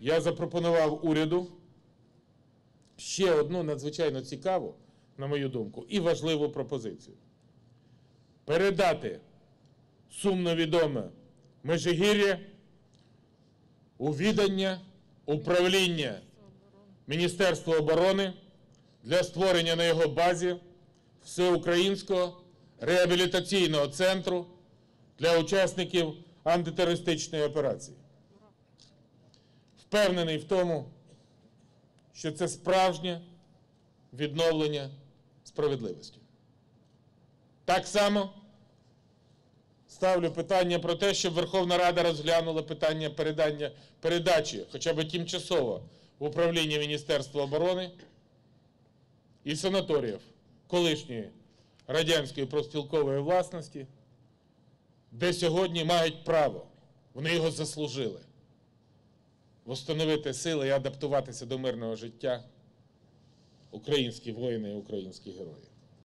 я запропонував уряду ще одну надзвичайно цікаву, на мою думку, і важливу пропозицію. Передати сумно відоме Межигір'я у відання управління Міністерства оборони для створення на його базі всеукраїнського реабілітаційного центру для учасників антитерористичної операції. Впевнений в тому, що це справжнє відновлення справедливості. Так само ставлю питання про те, щоб Верховна Рада розглянула питання передання, передачі, хоча б тимчасово, в управління Міністерства оборони і санаторіїв колишньої радянської профспілкової власності, де сьогодні мають право, вони його заслужили, встановити сили і адаптуватися до мирного життя українські воїни і українські герої.